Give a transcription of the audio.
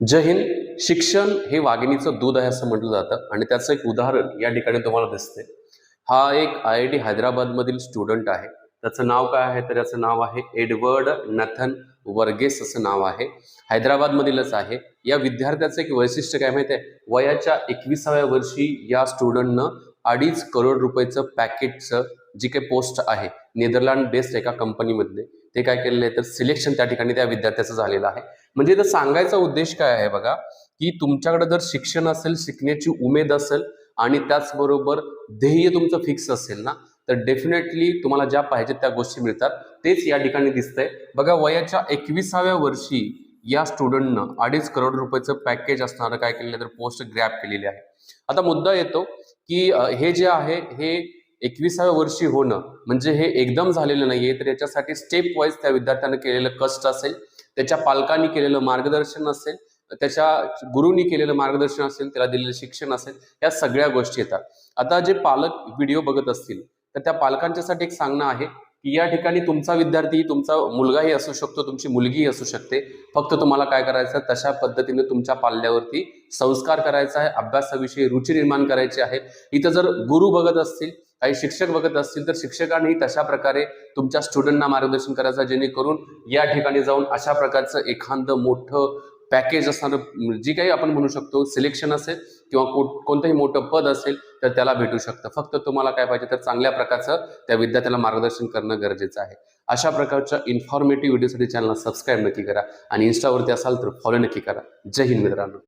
जय हिंद. शिक्षण हे वाघिणीचं दूध आहे असं म्हटलं जातं. आणि त्याचं एक उदाहरण या ठिकाणी तुम्हाला दिसते हा एक आय आय टी हैदराबादमधील स्टुडंट आहे. त्याचं नाव काय आहे? तर त्याचं नाव आहे एडवर्ड नथन वर्गेस असं नाव आहे. हैदराबादमधीलच आहे. या विद्यार्थ्याचं एक वैशिष्ट्य काय माहिती आहे? वयाच्या एकविसाव्या वर्षी या स्टुडंटनं अडीच करोड रुपयाचं पॅकेटचं जी काही पोस्ट आहे नेदरलँड बेस्ड एका कंपनीमधले ते काय केलेलं आहे तर सिलेक्शन त्या ठिकाणी त्या विद्यार्थ्याचं झालेलं आहे. म्हणजे इथं सांगायचा उद्देश काय आहे बघा की तुमच्याकडे जर शिक्षण असेल शिकण्याची उमेद असेल आणि त्याचबरोबर ध्येय तुमचं फिक्स असेल ना तर डेफिनेटली तुम्हाला ज्या पाहिजे त्या गोष्टी मिळतात. तेच या ठिकाणी दिसतंय. बघा वयाच्या एकविसाव्या वर्षी या स्टुडंटनं अडीच करोड रुपयाचं पॅकेज असणारं काय केलेलं आहे? तर पोस्ट ग्रॅप केलेली आहे. आता मुद्दा येतो की हे जे आहे हे एकविसाव्या वर्षी होणं म्हणजे हे एकदम झालेलं नाहीये. तर याच्यासाठी स्टेप वाईज त्या विद्यार्थ्यानं केलेलं कष्ट असेल त्याच्या पालकांनी केलेलं मार्गदर्शन असेल त्याच्या गुरुनी केलेलं मार्गदर्शन असेल त्याला दिलेलं शिक्षण असेल या सगळ्या गोष्टी येतात. आता जे पालक व्हिडिओ बघत असतील तर त्या पालकांच्यासाठी एक सांगणं आहे की या ठिकाणी तुमचा विद्यार्थी तुमचा मुलगाही असू शकतो तुमची मुलगीही असू शकते. फक्त तुम्हाला काय करायचं तशा पद्धतीने तुमच्या पाल्यावरती संस्कार करायचा आहे अभ्यासाविषयी रुची निर्माण करायची आहे. इथं जर गुरु बघत असतील काही शिक्षक बघत असतील तर शिक्षकांनी तशा प्रकारे तुमच्या स्टुडंटना मार्गदर्शन करायचं जेणेकरून या ठिकाणी जाऊन अशा प्रकारचं एखादं मोठं पॅकेज असणारं जी काही आपण म्हणू शकतो सिलेक्शन असेल किंवा कोणतंही मोठं पद असेल तर त्याला भेटू शकतं. फक्त तुम्हाला काय पाहिजे तर चांगल्या प्रकारचं त्या विद्यार्थ्याला मार्गदर्शन करणं गरजेचं आहे. अशा प्रकारच्या इन्फॉर्मेटिव्ह व्हिडिओसाठी चॅनलला सबस्क्राईब नक्की करा आणि इन्स्टावरती असाल तर फॉलो नक्की करा. जय हिंद मित्रांनो.